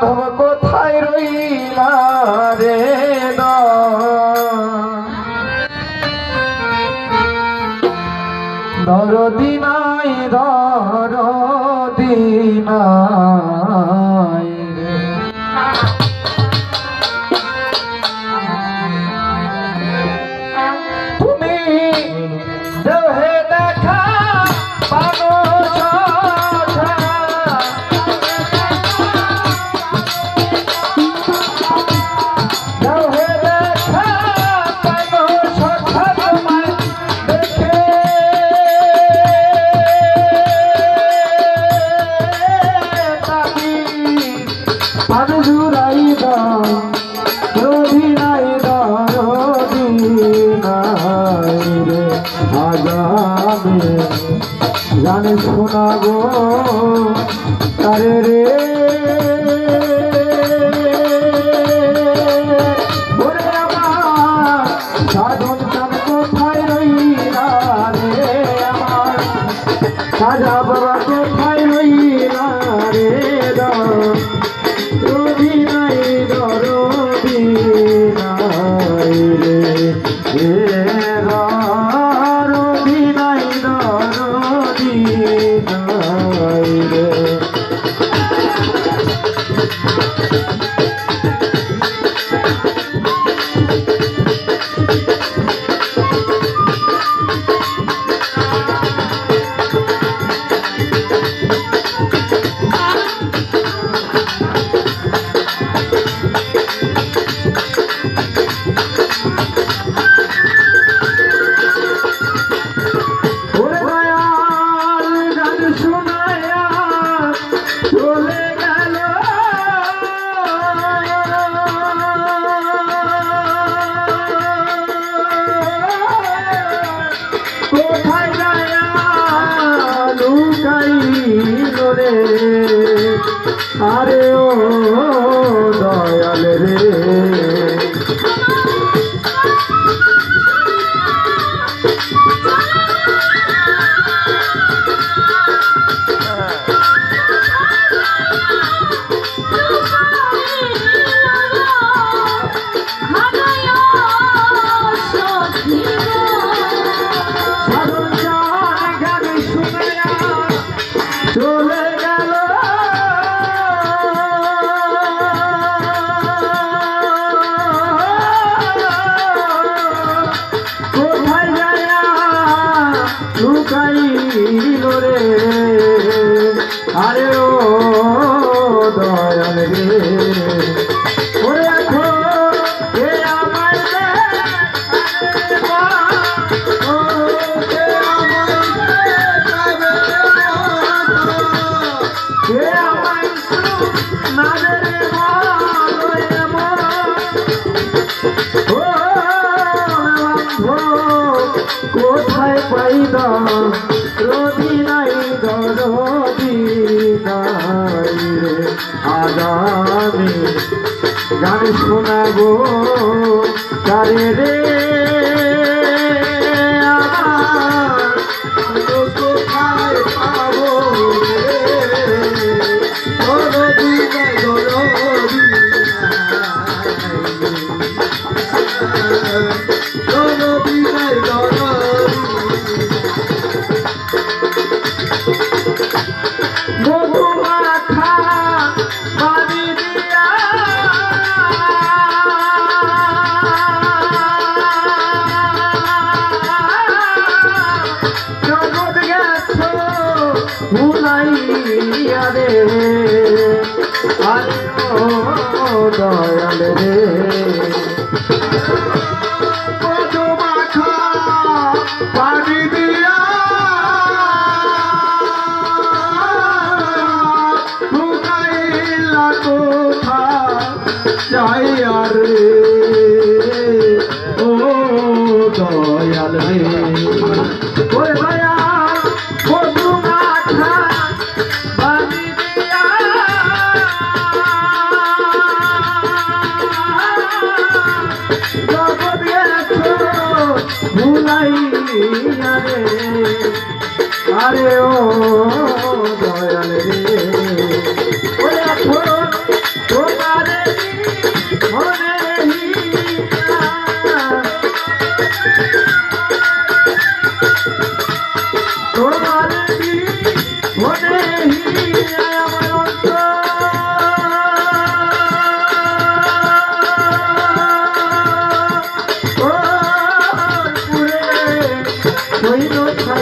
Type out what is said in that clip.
तुमको গান শোনাবো তারে রে রে আরে ও দয়াল রে। গান শোনাবো। তারে রে? দয়াল রে।